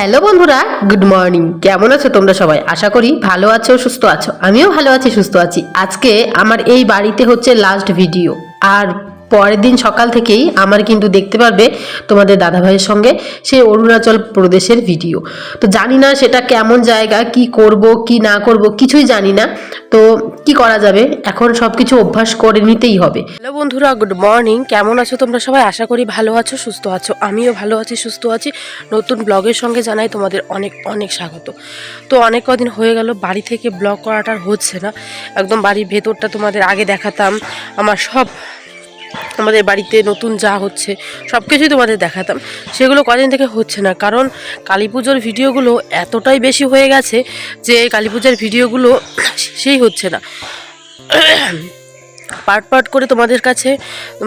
Hello বন্ধুরা good morning কেমন আছো তোমরা সবাই? আশা করি ভালো আছো, সুস্থ আছো। আমিও ভালো আছি, সুস্থ আছি। আজকে আমার এই বাড়িতে হচ্ছে লাস্ট ভিডিও আর পরের দিন সকাল থেকেই আমার কিন্তু দেখতে পারবে তোমাদের দাদাভাইয়ের সঙ্গে সেই অরুণাচল প্রদেশের ভিডিও তো জানি না সেটা কেমন জায়গা, কি করব, কি না করব, কিছুই জানি না। তো কি করা যাবে? এখন সব কিছু অভ্যাস করে নিতেই হবে। হ্যালো বন্ধুরা গুড মর্নিং কেমন আছো তোমরা সবাই? আশা করি ভালো আছো, সুস্থ আছো। আমিও ভালো আছি, সুস্থ আছি। নতুন ব্লগের সঙ্গে জানাই তোমাদের অনেক অনেক স্বাগত। তো অনেক কদিন হয়ে গেল, বাড়ি থেকে ব্লগ করাটা হচ্ছে না। একদম বাড়ির ভেতরটা তোমাদের আগে দেখাতাম। আমার সব আমাদের বাড়িতে নতুন যা হচ্ছে সব কিছুই তোমাদের দেখাতাম। সেগুলো কদিন থেকে হচ্ছে না, কারণ কালী পুজোর ভিডিওগুলো এতটাই বেশি হয়ে গেছে যে কালী পূজার ভিডিওগুলো সেই হচ্ছে না। পার্ট পার্ট করে তোমাদের কাছে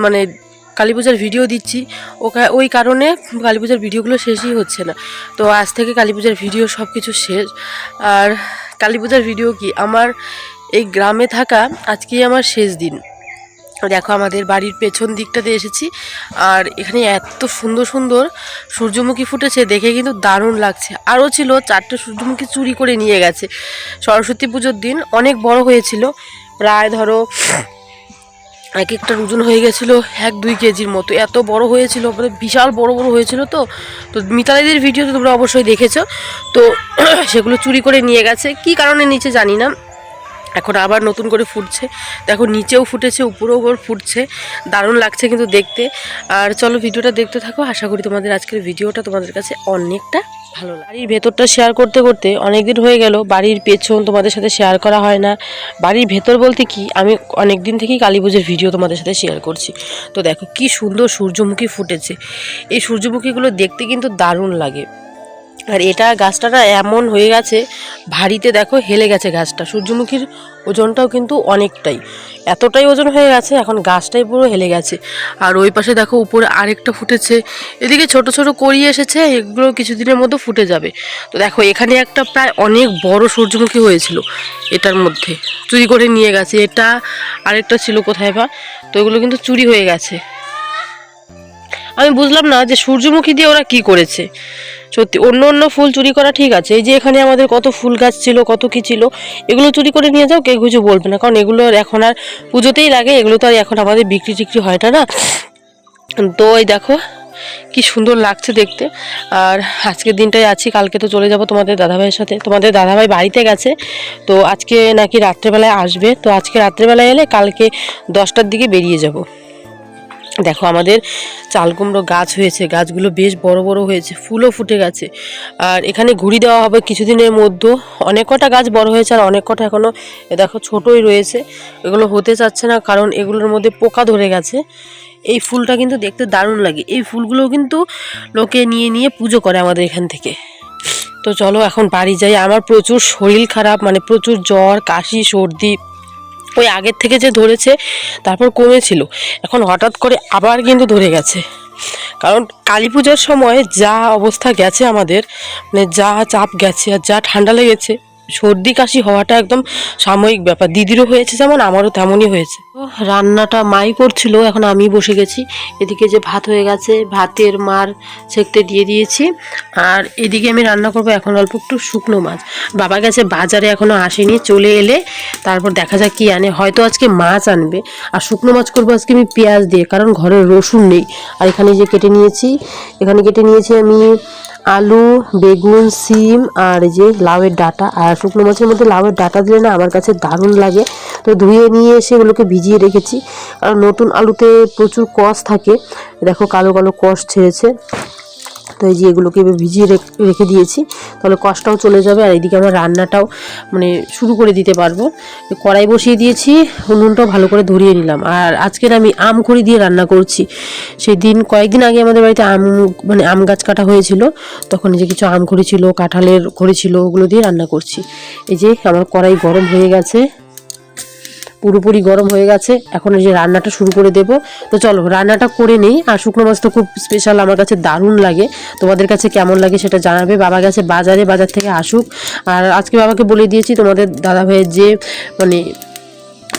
মানে কালী পূজার ভিডিও দিচ্ছি ওই কারণে কালী পূজার ভিডিওগুলো শেষই হচ্ছে না। তো আজ থেকে কালী পূজার ভিডিও সব কিছু শেষ। আর কালী পূজার ভিডিও কি? আমার এই গ্রামে থাকা আজকেই আমার শেষ দিন। দেখো আমাদের বাড়ির পেছন দিকটাতে এসেছি। আর এখানে এত সুন্দর সুন্দর সূর্যমুখী ফুটেছে, দেখে কিন্তু দারুণ লাগছে। আরও ছিল চারটে সূর্যমুখী চুরি করে নিয়ে গেছে। সরস্বতী পুজোর দিন অনেক বড় হয়েছিল। প্রায় ধরো এক একটা ওজন হয়ে গেছিল এক দুই কেজির মতো। এত বড় হয়েছিল মানে বিশাল বড় বড় হয়েছিল তো। তো মিতালিদের ভিডিও তো তোমরা অবশ্যই দেখেছ। তো সেগুলো চুরি করে নিয়ে গেছে। কি কারণে নিচে জানি না। এখন আবার নতুন করে ফুটছে। দেখো নিচেও ফুটেছে, উপরেও ওপর ফুটছে। দারুণ লাগছে কিন্তু দেখতে। আর চলো ভিডিওটা দেখতে থাকো। আশা করি তোমাদের আজকের ভিডিওটা তোমাদের কাছে অনেকটা ভালো লাগে বাড়ির ভেতরটা শেয়ার করতে করতে অনেক দিন হয়ে গেল। বাড়ির পেছন তোমাদের সাথে শেয়ার করা হয় না। বাড়ির ভেতর বলতে কি, আমি অনেক দিন থেকেই কালী পুজোর ভিডিও তোমাদের সাথে শেয়ার করছি। তো দেখো কি সুন্দর সূর্যমুখী ফুটেছে। এই সূর্যমুখীগুলো দেখতে কিন্তু দারুণ লাগে। আর এটা গাছটা এমন হয়ে গেছে, ভারীতে দেখো হেলে গেছে গাছটা। সূর্যমুখীর ওজনটাও কিন্তু অনেকটাই। এতটাই ওজন হয়ে গেছে, এখন গাছটাই পুরো হেলে গেছে। আর ওই পাশে দেখো উপরে আরেকটা ফুটেছে। এদিকে ছোট ছোট করিয়ে এসেছে, এগুলো কিছুদিনের মধ্যে ফুটে যাবে। তো দেখো, এখানে একটা প্রায় অনেক বড় সূর্যমুখী হয়েছিল এটার মধ্যে। চুরি করে নিয়ে গেছে। এটা আরেকটা ছিল কোথায় বা? তো এগুলো কিন্তু চুরি হয়ে গেছে। আমি বুঝলাম না যে সূর্যমুখী দিয়ে ওরা কি করেছে। সত্যি, অন্য অন্য ফুল চুরি করা ঠিক আছে। এই যে এখানে আমাদের কত ফুল গাছ ছিল, কত কি ছিল, এগুলো চুরি করে নিয়ে যাও, কেউ কিছু বলবে না। কারণ এগুলো এখন আর পুজোতেই লাগে, এগুলো তো আর এখন আমাদের বিক্রি টিক্রি হয় না না? তো এই দেখো, কি সুন্দর লাগছে দেখতে। আর আজকের দিনটাই আছি, কালকে তো চলে যাব তোমাদের দাদাভাইয়ের সাথে। তোমাদের দাদাভাই বাড়িতে গেছে, তো আজকে নাকি রাত্রেবেলায় আসবে। তো আজকে রাত্রেবেলায় এলে কালকে দশটার দিকে বেরিয়ে যাব। দেখো, আমাদের চাল কুমড়ো গাছ হয়েছে, গাছগুলো বেশ বড় বড় হয়েছে, ফুলও ফুটে গেছে। আর এখানে ঘুরি দেওয়া হবে কিছুদিনের মধ্যে। অনেক কটা গাছ বড় হয়েছে আর অনেক কটা এখনও দেখো, ছোটই রয়েছে। এগুলো হতে চাচ্ছে না কারণ এগুলোর মধ্যে পোকা ধরে গেছে। এই ফুলটা কিন্তু দেখতে দারুণ লাগে। এই ফুলগুলো কিন্তু লোকে নিয়ে নিয়ে পুজো করে আমাদের এখান থেকে। তো চলো, এখন বাড়ি যাই। আমার প্রচুর শরীর খারাপ মানে প্রচুর জ্বর, কাশি, সর্দি ওই আগের থেকে যে ধরেছে, তারপর কমেছিল। এখন হঠাৎ করে আবার কিন্তু ধরে গেছে। কারণ কালী পূজার সময় যা অবস্থা গেছে আমাদের মানে যা চাপ গেছে আর যা ঠান্ডা লেগেছে, সর্দি কাশি হওয়াটা একদম সাময়িক ব্যাপার। দিদিরও হয়েছে যেমন, আমারও তেমনই হয়েছে। রান্নাটা মাই করছিল, এখন আমি বসে গেছি। এদিকে যে ভাত হয়ে গেছে, ভাতের মার সেকতে দিয়ে দিয়েছি। আর এদিকে আমি রান্না করব এখন অল্প একটু শুকনো মাছ। বাবা গেছে বাজারে এখনও আসেনি, চলে এলে তারপর দেখা যাক কি আনে। হয়তো আজকে মাছ আনবে। আর শুকনো মাছ করব আজকে আমি পেঁয়াজ দিয়ে, কারণ ঘরে রসুন নেই। আর এখানে যে কেটে নিয়েছি, এখানে কেটে নিয়েছি আমি আলু, বেগুন, সিম আর যে লাউয়ের ডাটা। আর শুকনো মাছের মধ্যে লাউয়ের ডাটা দিলে না আমার কাছে দারুণ লাগে। তো ধুয়ে নিয়ে এসে এগুলোকে ভিজিয়ে রেখেছি। কারণ নতুন আলুতে প্রচুর কষ থাকে। দেখো কালো কালো কষ ছেড়েছে। তো এই যে এগুলোকে এবার ভিজিয়ে রেখ- দিয়েছি। তাহলে কষটাও চলে যাবে। আর এদিকে আমার রান্নাটাও মানে শুরু করে দিতে পারব। কড়াই বসিয়ে দিয়েছি। উনুনটাও ভালো করে ধরিয়ে নিলাম। আর আজকের আমি আম খড়ি দিয়ে রান্না করছি। সেই দিন কয়েকদিন আগে আমাদের বাড়িতে আম মানে আম গাছ কাটা হয়েছিল। তখন এই যে কিছু আম খড়ি ছিল, কাঁঠালের খড়ি ছিল, ওগুলো দিয়ে রান্না করছি। এই যে আমার কড়াই গরম হয়ে গেছে। পুরোপুরি গরম হয়ে গেছে। এখন যে রান্নাটা শুরু করে দেব। তো চলো, রান্নাটা করে নেই। আর শুকনো মাছ তো খুব স্পেশাল আমার কাছে দারুণ লাগে। তোমাদের কাছে কেমন লাগে সেটা জানাবে। বাবা গেছে বাজারে, বাজার থেকে আসুক। আর আজকে বাবাকে বলে দিয়েছি তোমাদের দাদা ভাইয়ের যে মানে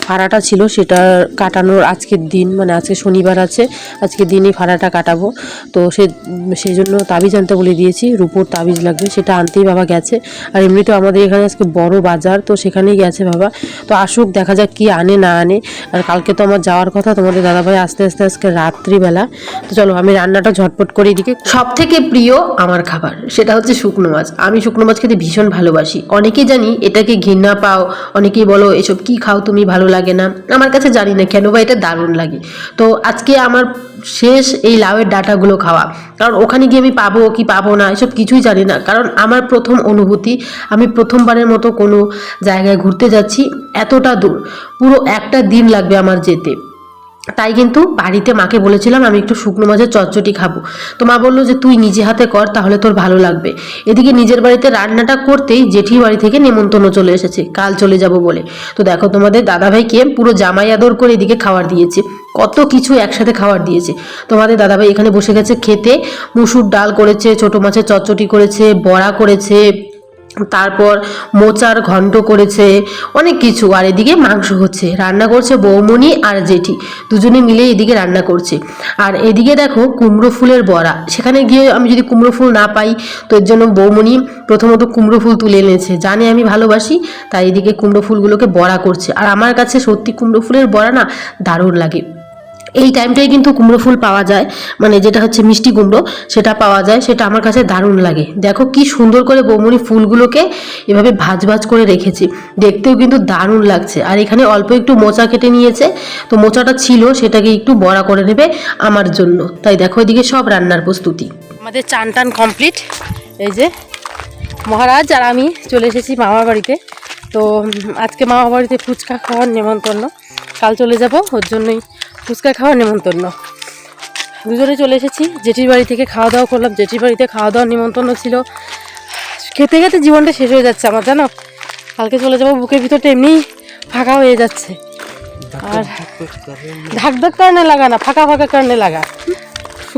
ভাড়াটা ছিল, সেটা কাটানোর আজকের দিন মানে আজকে শনিবার আছে আজকের দিনই ভাড়াটা কাটাবো। তো সে, সেই জন্য তাবিজ আনতে বলে দিয়েছি, রূপোর তাবিজ লাগবে, সেটা আনতেই বাবা গেছে। আর এমনিতেও আমাদের এখানে আজকে বড় বাজার, তো সেখানেই গেছে বাবা। তো আসুক, দেখা যাক কি আনে, না আনে। আর কালকে তো আমার যাওয়ার কথা, তোমাদের দাদাভাই আস্তে আস্তে আজকে রাত্রিবেলা। তো চলো, আমি রান্নাটা ঝটপট করে এদিকে। সব থেকে প্রিয় আমার খাবার, সেটা হচ্ছে শুকনো মাছ। আমি শুকনো মাছ খেতে ভীষণ ভালোবাসি। অনেকেই জানি, এটাকে ঘৃণা পাও, অনেকেই বলো, এসব কি খাও তুমি ভালো লাগে না। আমার কাছে জানি না কেন বা এটা দারুণ লাগে। তো আজকে আমার শেষ এই লাউয়ের ডাটাগুলো খাওয়া। কারণ ওখানে গিয়ে আমি পাবো কি পাবো না, এসব কিছুই জানি না। কারণ আমার প্রথম অনুভূতি, আমি প্রথমবারের মতো কোনো জায়গায় ঘুরতে যাচ্ছি এতটা দূর। পুরো একটা দিন লাগবে আমার যেতে। তাই কিন্তু বাড়িতে মাকে বলেছিলাম, আমি একটু শুকনো মাছের চচ্চটি খাব। তো মা বলল যে, তুই নিজে হাতে কর, তাহলে তোর ভালো লাগবে। এদিকে নিজের বাড়িতে রান্নাটা করতেই জেঠি বাড়ি থেকে নেমন্তন্ন চলে এসেছে, কাল চলে যাব বলে। তো দেখো তোমাদের দাদাভাইকে পুরো জামাই আদর করে এদিকে খাবার দিয়েছে, কত কিছু একসাথে খাবার দিয়েছে। তোমাদের দাদাভাই এখানে বসে গেছে খেতে, মুসুর ডাল করেছে, ছোট মাছের চচ্চটি করেছে, বড়া করেছে তারপর মোচার ঘন্ট করেছে, অনেক কিছু। আর এদিকে মাংস হচ্ছে, রান্না করছে বৌমণি আর জেঠি। দুজনে মিলে এদিকে রান্না করছে। আর এদিকে দেখো কুমড়ো ফুলের বড়া। সেখানে গিয়ে আমি যদি কুমড়ো ফুল না পাই, তো এর জন্য বৌমণি প্রথমত কুমড়ো ফুল তুলে এনেছে। জানে আমি ভালোবাসি, তাই এদিকে কুমড়ো ফুলগুলোকে বড়া করছে। আর আমার কাছে সত্যি কুমড়ো ফুলের বড়া না দারুণ লাগে। এই টাইমটাই কিন্তু কুমড়ো ফুল পাওয়া যায় মানে যেটা হচ্ছে মিষ্টি কুমড়ো, সেটা পাওয়া যায়, সেটা আমার কাছে দারুণ লাগে। দেখো কি সুন্দর করে বৌমনি ফুলগুলোকে এভাবে ভাজ ভাজ করে রেখেছি, দেখতেও কিন্তু দারুণ লাগছে। আর এখানে অল্প একটু মোচা কেটে নিয়েছে, তো মোচাটা ছিল, সেটাকে একটু বড়া করে নেবে আমার জন্য। তাই দেখো এদিকে সব রান্নার প্রস্তুতি। আমাদের চান টান কমপ্লিট এই যে, মহারাজ আর আমি চলে এসেছি মামার বাড়িতে। তো আজকে মামার বাড়িতে ফুচকা খাওয়ার নেমন্তন্ন। কাল চলে যাব, ওর জন্যই ফুচকা খাওয়ার নেমন্তন্ন দুজনে চলে এসেছি, জেঠির বাড়ি থেকে খাওয়া দাওয়া করলাম। জেঠির বাড়িতে খাওয়া দাওয়ার নিমন্ত্রণ ছিল। খেতে খেতে জীবনটা শেষ হয়ে যাচ্ছে আমার, জানো? কালকে চলে যাব, বুকের ভিতরটা এমনি ফাঁকা হয়ে যাচ্ছে। আর ধাক ধাক কারণে লাগা না, ফাঁকা ফাঁকা কারণে লাগা।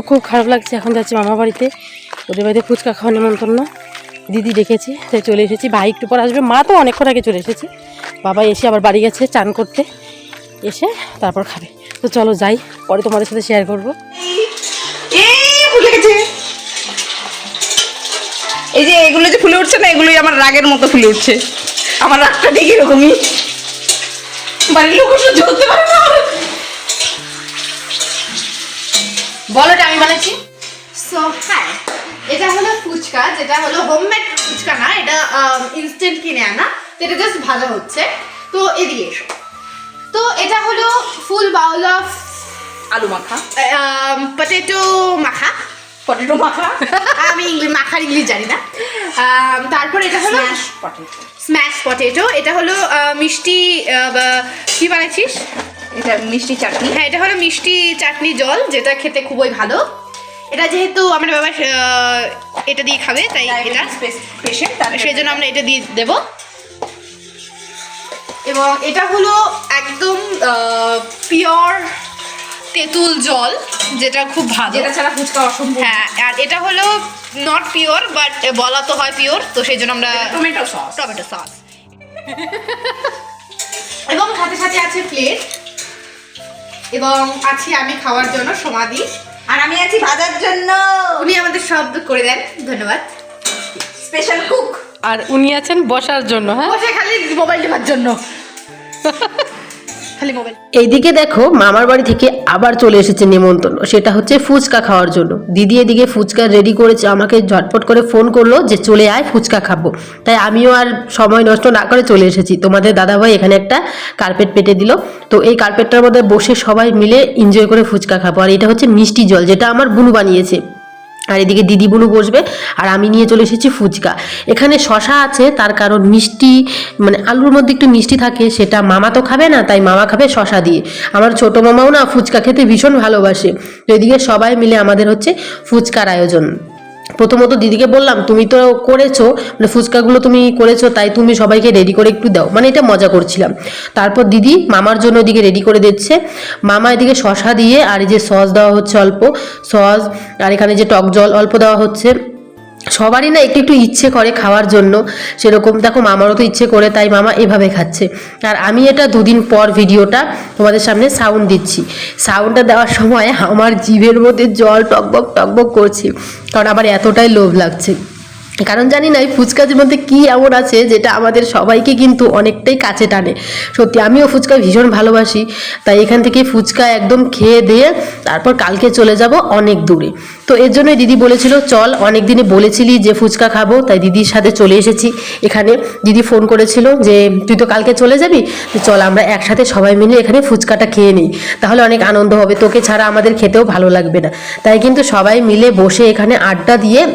খুব খারাপ লাগছে, এখন যাচ্ছি মামা বাড়িতে। ওদের বাড়িতে ফুচকা খাওয়া নিমন্ত্রণ। দিদি ডেকেছি, তাই চলে এসেছি। ভাই একটু পর আসবে। মা তো অনেকক্ষণ আগে চলে এসেছে। বাবা এসে আবার বাড়ি গেছে চান করতে। এসে তারপর খাবে। তো চলো যাই পরে তোমাদের সাথে শেয়ার করব। এই ফুলে গেছে। এই যে এগুলো যে ফুলে উঠছে না এগুলোই আমার রাগের মতো ফুলে উঠছে। আমার রাগটা ঠিক এরকমই। বাড়ির লোক সহ্য করতে পারে না আমার। বলো এটা আমি বানাচ্ছি। সো হ্যাঁ এটা হলো ফুচকা যেটা হলো হোমমেড ফুচকা না এটা ইনস্ট্যান্ট কিনে আনা। তো এটা জাস্ট ভাজা হচ্ছে। তো এদিকে এসো। তো এটা হলো ফুল বাউল অফ আলু মাখা। পটেটো মাখা। পটেটো মাখা। আমি ইংলিশ মাখার ইংলিশ জানি না। তারপর এটা হলো পটেটো স্ম্যাশ পটেটো এটা হলো মিষ্টি বা- কি বানাইছিস? এটা মিষ্টি চাটনি। হ্যাঁ এটা হলো মিষ্টি চাটনি জল যেটা খেতে খুবই ভালো। এটা যেহেতু আমার বাবা এটা দিয়ে খাবে তাই এটা পেশেন্ট সেই জন্য আমরা এটা দিয়ে দেব। এবং এটা হলো একদম পিওর তেঁতুল জল যেটা খুব ভালো। যেটা ছাড়া ফুচকা অসম্ভব। হ্যাঁ আর এটা হলো নট পিওর বাট বলা তো হয় পিওর তো সেই জন্য আমরা টমেটো সস টমেটো সস এবং সাথে সাথে আছে প্লেট এবং আছি আমি খাওয়ার জন্য সমাধি। আর আমি আছি ভাজার জন্য। উনি আমাদের সব করে দেন ধন্যবাদ। স্পেশাল কুক আর উনি আছেন বসার জন্য হ্যাঁ? বসে খালি মোবাইল টেপার জন্য। এইদিকে দেখো মামার বাড়ি থেকে আবার চলে এসেছে নিমন্ত্রণ সেটা হচ্ছে ফুচকা খাওয়ার জন্য। দিদি এদিকে ফুচকা রেডি করেছে, আমাকে ঝটপট করে ফোন করল যে চলে আয়, ফুচকা খাব। তাই আমিও আর সময় নষ্ট না করে চলে এসেছি। তোমাদের দাদাভাই এখানে একটা কার্পেট পেটে দিল। তো এই কার্পেটটার মধ্যে বসে সবাই মিলে এনজয় করে ফুচকা খাব। আর এটা হচ্ছে মিষ্টি জল, যেটা আমার বুনু বানিয়েছে। আর এদিকে দিদি বসবে, আর আমি নিয়ে চলে এসেছি ফুচকা। এখানে শশা আছে, তার কারণ মিষ্টি মানে আলুর মধ্যে একটু মিষ্টি থাকে, সেটা মামা তো খাবে না, তাই মামা খাবে শশা দিয়ে। আমার ছোট মামাও না ফুচকা খেতে ভীষণ ভালোবাসে। তো এদিকে সবাই মিলে আমাদের হচ্ছে ফুচকার আয়োজন। প্রথমত দিদিকে বললাম, তুমি তো করেছ মানে ফুচকাগুলো তুমি করেছ, তাই তুমি সবাইকে রেডি করে একটু দাও। মানে এটা মজা করছিলাম। তারপর দিদি মামার জন্য এদিকে রেডি করে দিচ্ছে। মামা এদিকে শশা দিয়ে আর এই যে সস দেওয়া হচ্ছে অল্প। সস আর এখানে যে টক জল অল্প দেওয়া হচ্ছে। সবারই না একটু একটু ইচ্ছে করে খাওয়ার জন্য। সেরকম দেখো মামারও তো ইচ্ছে করে, তাই মামা এভাবে খাচ্ছে। আর আমি এটা দুদিন পর ভিডিওটা তোমাদের সামনে সাউন্ড দিচ্ছি। সাউন্ডটা দেওয়ার সময় আমার জিভের মধ্যে জল টকবক টকবক করছে। কারণ আমার এতটাই লোভ লাগছে। কারণ জানি না এই ফুচকার মধ্যে কি এমন আছে যেটা আমাদের সবাইকে কিন্তু অনেকটাই কাছে টানে। সত্যি, আমিও ফুচকা ভীষণ ভালোবাসি। তাই এখান থেকে ফুচকা একদম খেয়ে দিয়ে তারপর কালকে চলে যাব অনেক দূরে। তো এর জন্যই দিদি বলেছিল, চল অনেক দিনে বলেছিলি যে ফুচকা খাব, তাই দিদির সাথে চলে এসেছি। এখানে দিদি ফোন করেছিল যে, তুই তো কালকে চলে যাবি? চল, আমরা একসাথে সবাই মিলে এখানে ফুচকাটা খেয়ে নিই। তাহলে অনেক আনন্দ হবে। তোকে ছাড়া আমাদের খেতেও ভালো লাগবে না। তাই কিন্তু সবাই মিলে বসে এখানে আড্ডা দিয়ে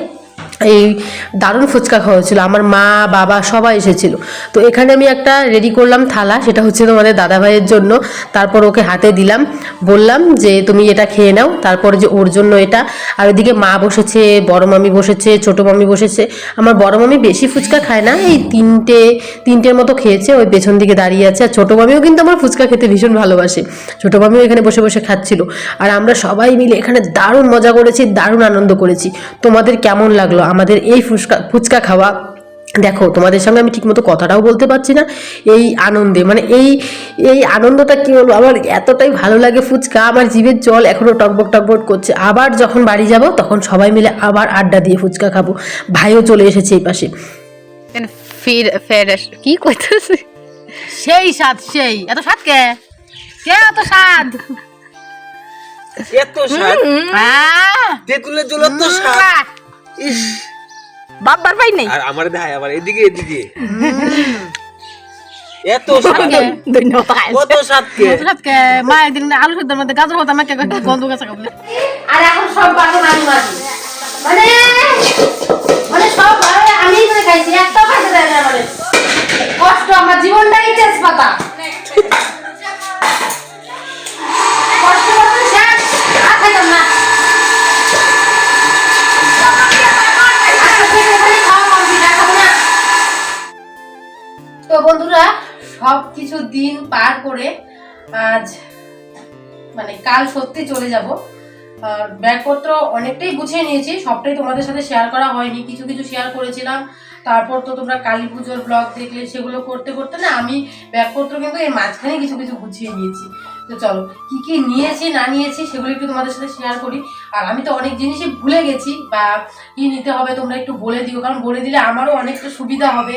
এই দারুণ ফুচকা খাওয়া হয়েছিল। আমার মা, বাবা সবাই এসেছিল। তো এখানে আমি একটা রেডি করলাম থালা, সেটা হচ্ছে তোমাদের দাদাভাইয়ের জন্য। তারপর ওকে হাতে দিলাম। বললাম যে, তুমি এটা খেয়ে নাও। তারপর যে ওর জন্য এটা। আর ওদিকে মা বসেছে, বড় মামি বসেছে, ছোট মামি বসেছে। আমার বড় মামি বেশি ফুচকা খায় না, এই তিনটে, তিনটের মতো খেয়েছে। ওই পেছন দিকে দাঁড়িয়ে আছে। আর ছোটো মামিও কিন্তু আমার ফুচকা খেতে ভীষণ ভালোবাসে। ছোটো মামিও এখানে বসে বসে খাচ্ছিল। আর আমরা সবাই মিলে এখানে দারুণ মজা করেছি, দারুণ আনন্দ করেছি। তোমাদের কেমন লাগল আমাদের এই ফুচকা ফুচকা খাওয়া দেখো তোমাদের সঙ্গে আমি ঠিকমতো কথাটাও বলতে পারছি না এই আনন্দে মানে এই এই আনন্দটা কি বলব আমার এতটাই ভালো লাগে ফুচকা আমার জিভের জল এখনও টকবক টকবক করছে আবার যখন বাড়ি যাব তখন সবাই মিলে আবার আড্ডা দিয়ে ফুচকা খাব ভাইও চলে এসেছে এই পাশে। ফির ফের কি কইতেছে সেই স্বাদ সেই এত স্বাদ কে? কে এত স্বাদ? এত স্বাদ? তেঁতুলের জল এত স্বাদ? ইস। বাবার পাই নাই? আর আমার দেখায় আবার এদিকে এদিকে। এত কত স্বাদ কে? মা একদিন আলু সেদ্ধের মধ্যে গাজর হতো আমাকে গন্ধ গাছা আর এখন সব মানে মানে সব আমি মানে খাইছি একটাও খাইতে দেয় না মানে। কষ্ট আমার জীবনটাই তেজপাতা। তো বন্ধুরা সব কিছু দিন পার করে আজ মানে কাল সত্যি চলে যাব। আর ব্যাগপত্র অনেকটাই গুছিয়ে নিয়েছি, সবটাই তোমাদের সাথে শেয়ার করা হয়নি। কিছু কিছু শেয়ার করেছিলাম। তারপর তো তোমরা কালী পুজোর ব্লগ দেখলে, সেগুলো করতে করতে না আমি ব্যাগপত্র কিন্তু এর মাঝখানে কিছু কিছু গুছিয়ে নিয়েছি। তো চলো, কি কি নিয়েছি, না নিয়েছি, সেগুলো একটু তোমাদের সাথে শেয়ার করি। আর আমি তো অনেক জিনিসই ভুলে গেছি, বা কি নিতে হবে তোমরা একটু বলে দিও। কারণ বলে দিলে আমারও অনেকটা সুবিধা হবে।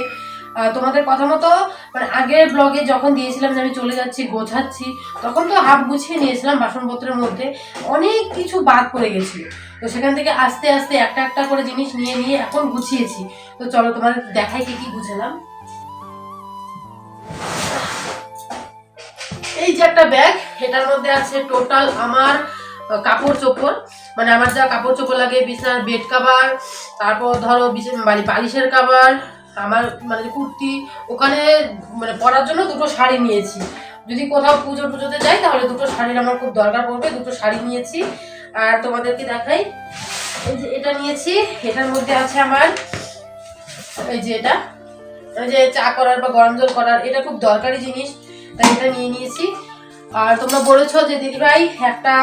তোমাদের কথা মতো মানে আগের ব্লগে যখন দিয়েছিলাম যে আমি চলে যাচ্ছি, গোছাচ্ছি, তখন তো হাফ গুছিয়ে নিয়েছিলাম বাসনপত্রের মধ্যে। অনেক কিছু বাদ পড়ে গেছিল। তো সেখান থেকে আস্তে আস্তে একটা একটা করে জিনিস নিয়ে নিয়ে এখন গুছিয়েছি। তো চলো তোমার দেখাই কি কি গুছালাম। এই যে একটা ব্যাগ এটার মধ্যে আছে টোটাল আমার কাপড় চোপড়। মানে আমার যা কাপড় চোপড় লাগে, বিছানার বেড কাভার তারপর ধরো মানে বালিশের কাভার আমার মানে কুর্তি, ওখানে মানে পরার জন্য দুটো শাড়ি নিয়েছি। যদি কোথাও পুজো টুজোতে যাই, তাহলে দুটো শাড়ির আমার খুব দরকার পড়বে। দুটো শাড়ি নিয়েছি। আর তোমাদেরকে দেখাই। এই যে এটা নিয়েছি। এটার মধ্যে আছে আমার, এই যে এটা। এই যে চা করার বা গরম জল করার, এটা খুব দরকারি জিনিস। তাই এটা নিয়ে নিয়েছি। আর তোমরা বলেছ যে দিদিভাই একটা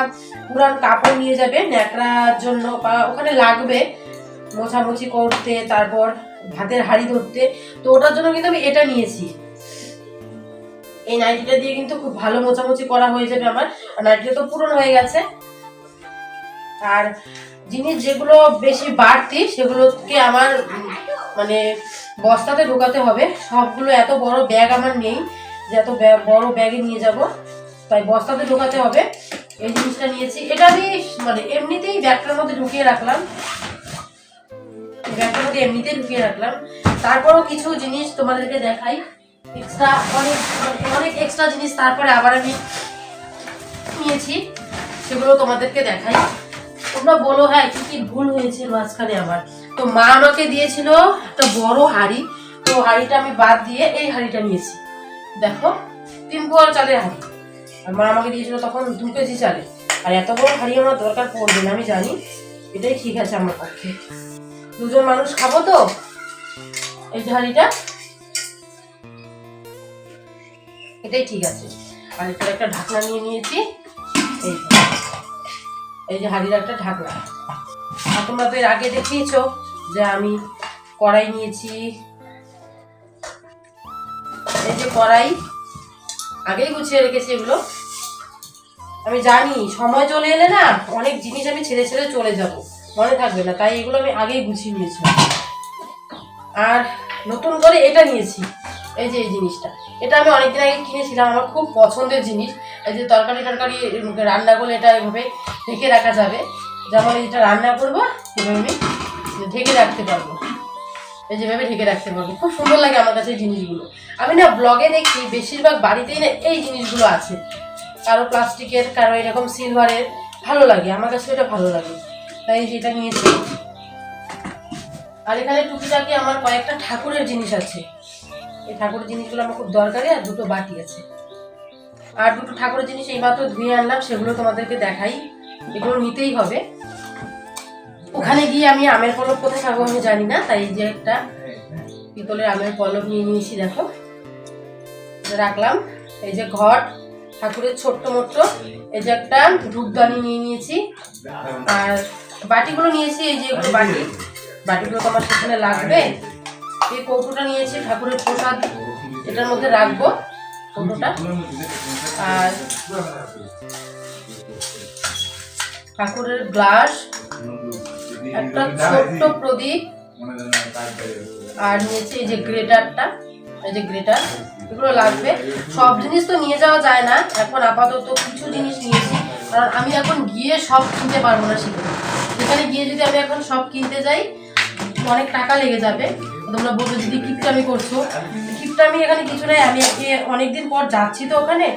পুরান কাপড় নিয়ে যাবে ন্যাকড়ার জন্য, বা ওখানে লাগবে। মোছামুছি করতে, তারপর ভাতের হাঁড়ি ধরতে। তো ওটার জন্য কিন্তু আমি এটা নিয়েছি। এই নাইটিটা দিয়ে কিন্তু খুব ভালো মোছামুছি করা হয়ে যাবে আমার। নাইটিটা তো পুরনো হয়ে গেছে। আর জিনিস যেগুলো বেশি বাড়তি, সেগুলোকে আমার মানে বস্তাতে ঢোকাতে হবে। সবগুলো এত বড় ব্যাগ আমার নেই যে এত বড় ব্যাগে নিয়ে যাব। তাই বস্তাতে ঢোকাতে হবে। এই জিনিসটা নিয়েছি। এটা আমি মানে এমনিতেই ব্যাগটার মধ্যে ঢুকিয়ে রাখলাম। ব্যাগটার মধ্যে এমনিতেই ঢুকিয়ে রাখলাম। তারপরও কিছু জিনিস তোমাদেরকে দেখাই। এক্সট্রা অনেক অনেক এক্সট্রা জিনিস তারপরে আবার আমি নিয়েছি। সেগুলো তোমাদেরকে দেখাই। তোমরা বলো হ্যাঁ কি কি ভুল হয়েছে মাঝখানে আবার? তো মা আমাকে দিয়েছিল একটা বড় হাঁড়ি। তো হাঁড়িটা আমি বাদ দিয়ে এই হাঁড়িটা নিয়েছি। দেখো, তিন পোয়া চালের হাঁড়ি। আর মা আমাকে দিয়েছিল তখন দু কেজি চালে আর এত বড় হাঁড়ি আমার দরকার পড়বে না, আমি জানি। এটাই ঠিক আছে আমার পক্ষে। দুজন মানুষ খাব তো? এই হাঁড়িটা এটাই ঠিক আছে। আর এটার একটা ঢাকনা নিয়ে নিয়েছি। এই। এই যে হাঁড়ির একটা ঢাকনা। আর তোমরা তো এর আগে দেখিয়েছো যে আমি কড়াই নিয়েছি। এই যে কড়াই, আগেই গুছিয়ে রেখেছি এগুলো। আমি জানি, সময় চলে এলে না অনেক জিনিস আমি ছেড়ে ছেড়ে চলে যাব। মনে থাকবে না, তাই এগুলো আমি আগেই গুছিয়ে নিয়েছি আর নতুন করে এটা নিয়েছি, এই যে এই জিনিসটা। এটা আমি অনেকদিন আগে কিনেছিলাম, আমার খুব পছন্দের জিনিস। এই যে তরকারি টরকারি রান্না করলে এটা এভাবে ঢেকে রাখা যাবে। যেমন এটা রান্না করব, এভাবে আমি ঢেকে রাখতে পারব। এই যেভাবে ঢেকে রাখতে পারব। খুব সুন্দর লাগে আমার কাছে এই জিনিসগুলো। আমি না ব্লগে দেখি, বেশিরভাগ বাড়িতেই না এই জিনিসগুলো আছে। কারও প্লাস্টিকের, কারও এরকম সিলভারের ভালো লাগে, আমার কাছে এটা ভালো লাগে। তাই যেটা নিয়েছি। আর এখানে টুকিটাকি আমার কয়েকটা ঠাকুরের জিনিস আছে। এই ঠাকুরের জিনিসগুলো আমার খুব দরকারি আর দুটো বাটি আছে। আর দুটো ঠাকুরের জিনিস এইমাত্র ধুয়ে আনলাম, সেগুলো তোমাদেরকে দেখাই। এগুলো নিতেই হবে। ওখানে গিয়ে আমি আমের পলব কোথায় খাব আমি জানি না, তাই যে একটা পিতলের আমের পলব নিয়ে নিয়েছি, দেখো। রাখলাম। এই যে ঘট ঠাকুরের ছোট্ট মোট্ট এই যে একটা ধূপদানি নিয়ে নিয়েছি। আর বাটিগুলো নিয়েছি, এই যে এগুলো বাটি। বাটিগুলো তো আমার সেখানে লাগবে। এই কৌটোটা নিয়েছি, ঠাকুরের প্রসাদ। এটার মধ্যে রাখব কৌটোটা। আর ঠাকুরের গ্লাস, একটা ছোট্ট প্রদীপ। আর নিয়েছি এই যে গ্রেটারটা, এই যে গ্রেটার। এগুলো লাগবে। সব জিনিস তো নিয়ে যাওয়া যায় না। এখন আপাতত কিছু জিনিস নিয়েছি। কারণ আমি এখন গিয়ে সব কিনতে পারব না সেখানে। সেখানে গিয়ে যদি আমি এখন সব কিনতে যাই, অনেক টাকা লেগে যাবে। তোমরা বলব যদি কিপটামি করছ? কিপটামি এখানে কিছু নাই, আমি অনেকদিন পর যাচ্ছি তো ওখানে।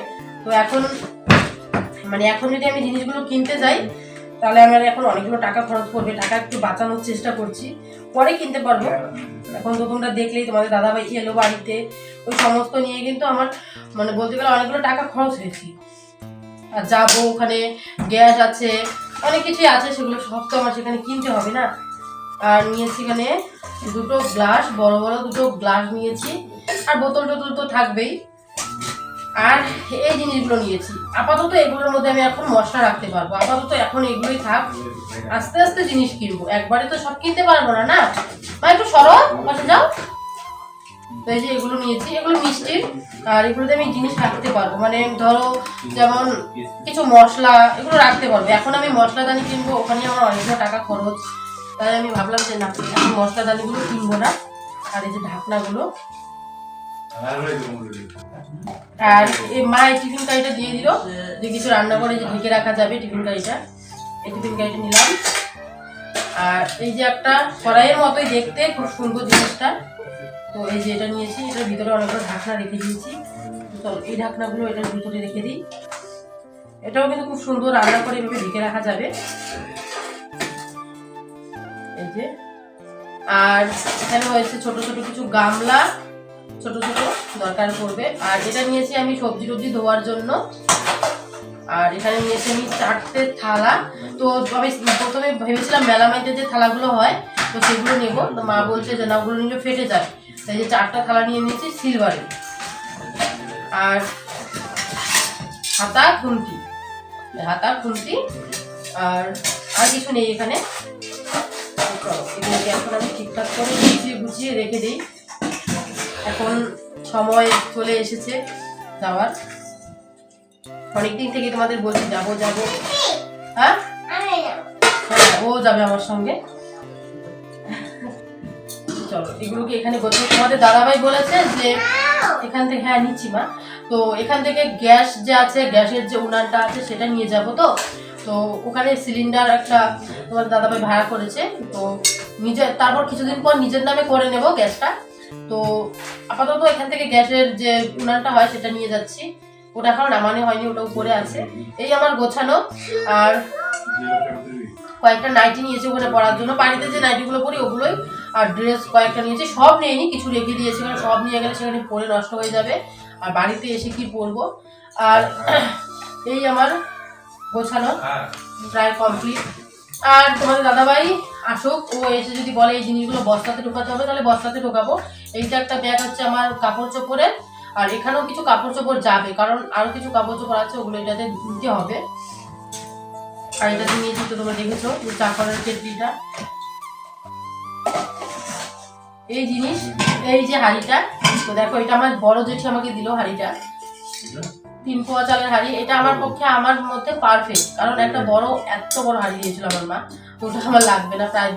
তো এখন মানে এখন যদি আমি জিনিসগুলো কিনতে যাই, তাহলে আমার এখন অনেকগুলো টাকা খরচ করবে টাকা একটু বাঁচানোর চেষ্টা করছি। পরে কিনতে পারব। এখন তো তোমরা দেখলেই, তোমাদের দাদাভাই এলো বাড়িতে। ওই সমস্ত নিয়ে কিন্তু আমার মানে বলতে গেলে অনেকগুলো টাকা খরচ হয়েছে। আর যাব ওখানে, গ্যাস আছে অনেক কিছুই আছে, সেগুলো সব তো আমার সেখানে কিনতে হবে না। আর নিয়েছি এখানে দুটো গ্লাস, বড় বড় দুটো গ্লাস নিয়েছি। আর বোতল টোতল তো থাকবেই। আর এই জিনিসগুলো নিয়েছি। আপাতত এগুলোর মধ্যে আমি এখন মশলা রাখতে পারব। আপাতত এখন এগুলোই থাক। আস্তে আস্তে জিনিস কিনবো। একবারে তো সব কিনতে পারব না না? একটু সরো পাশে যাও। তো এই যে এগুলো নিয়েছি, এগুলো মিষ্টির আর এগুলোতে আমি জিনিস রাখতে পারব। মানে ধরো যেমন কিছু মশলা, এগুলো রাখতে পারব। এখন আমি মশলা দানি কিনবো, ওখানে আমার অনেকগুলো টাকা খরচ। তাই আমি ভাবলাম যে না এখন মশলা দানিগুলো কিনবো না। আর এই যে ঢাকনাগুলো। আর এই মা এই টিফিন কারিটা দিয়ে দিল। যে কিছু রান্না করে যে ঢেকে রাখা যাবে টিফিন কারিটা। এই টিফিন কারিটা নিলাম। আর এই যে একটা কড়াইয়ের মতোই দেখতে, খুব সুন্দর জিনিসটা। তো এই যে এটা নিয়েছি, এটার ভিতরে অনেকগুলো ঢাকনা রেখে দিয়েছি। তো এই ঢাকনাগুলো এটার ভিতরে রেখে দিই। এটাও কিন্তু খুব সুন্দর রান্না করে এভাবে ঢেকে রাখা যাবে। এই যে। আর এখানে হয়েছে ছোট ছোট কিছু গামলা, ছোট ছোট দরকার পড়বে। আর এটা নিয়েছি আমি সবজি টবজি ধোয়ার জন্য। আর এখানে নিয়েছি আমি চারটে থালা। তো আমি প্রথমে ভেবেছিলাম মেলামাইটের যে থালাগুলো হয়, তো সেগুলো নেব। তো মা বলছে যে না, ওগুলো নিলে ফেটে যায় তাই যে চারটা থালা নিয়ে নিয়েছি সিলভারের আর হাতা খুন্তি। হাতা খুন্তি আর আর কিছু নেই এখানে। এগুলোকে এখন আমি ঠিকঠাক করে গুছিয়ে গুছিয়ে রেখে দিই। এখন সময় চলে এসেছে যাওয়ার। অনেকদিন থেকে তোমাদের বলছি যাব যাব। হ্যাঁ? হ্যাঁ ও যাবে আমার সঙ্গে। চলো, এগুলোকে এখানে গোছাবো তোমাদের দাদাভাই বলেছে যে এখান থেকে হ্যাঁ নিচ্ছি মা। তো এখান থেকে গ্যাস যে আছে, গ্যাসের যে উনানটা আছে, সেটা নিয়ে যাব তো। তো ওখানে সিলিন্ডার একটা তোমার দাদাভাই ভাড়া করেছে। তো নিজের তারপর কিছুদিন পর নিজের নামে করে নেব গ্যাসটা। তো আপাতত এখান থেকে গ্যাসের যে উনানটা হয়, সেটা নিয়ে যাচ্ছি। ওটা এখন নামানো হয়নি ওটা উপরে আছে। এই আমার গোছানো আর কয়েকটা নাইটি নিয়েছি ওখানে পরার জন্য। বাড়িতে যে নাইটিগুলো পরি ওগুলোই আর ড্রেস কয়েকটা নিয়েছি সব নিইনি কিছু রেখে দিয়েছি কারণ সব নিয়ে গেলে সেখানে পরে নষ্ট হয়ে যাবে। আর বাড়িতে এসে কি পরবো? আর এই আমার গোছানো প্রায় কমপ্লিট আর তোমাদের দাদাভাই আসুক ও এসে যদি বলে এই জিনিসগুলো বস্তাতে ঢোকাতে হবে তাহলে বস্তাতে ঢোকাবো। এইটা একটা ব্যাগ হচ্ছে আমার কাপড় চোপড়ের আর এখানেও কিছু কাপড় চোপড় যাবে, কারণ আরও কিছু কাপড় চোপড় আছে, ওগুলো এটাতে দিতে হবে। আর এটাতে নিয়েছি তো তোমরা দেখেছ যে চাকরের কেটলিটা। এই জিনিস, এই যে হাঁড়িটা, তো দেখো, এটা আমার বড় জেঠি আমাকে দিল হাঁড়িটা। তিন পোয়া চালের হাঁড়ি, এটা আমার পক্ষে আমার মধ্যে পারফেক্ট কারণ একটা বড়, এত বড় হাঁড়ি দিয়েছিল আমার মা। ওটা আমার লাগবে না, প্রায়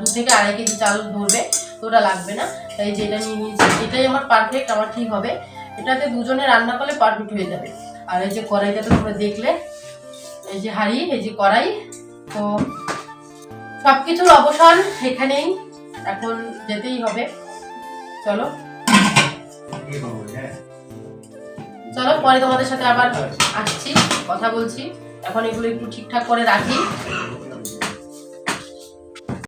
দু থেকে আড়াই কেজি চাল ধরবে, তো ওটা লাগবে না। তাই যেটা নিয়ে নিয়েছি, এটাই আমার পারফেক্ট আমার ঠিক হবে। এটাতে দুজনে রান্না করলে পারফেক্ট হয়ে যাবে। আর এই যে কড়াইটা তো তোমরা দেখলে, এই যে হাঁড়ি, এই যে কড়াই, তো সব কিছুর অবসান এখানেই, এখন যেতেই হবে। চলো। চলো, পরে তোমাদের সাথে আবার আসছি, কথা বলছি। এখন এগুলো একটু ঠিকঠাক করে রাখি।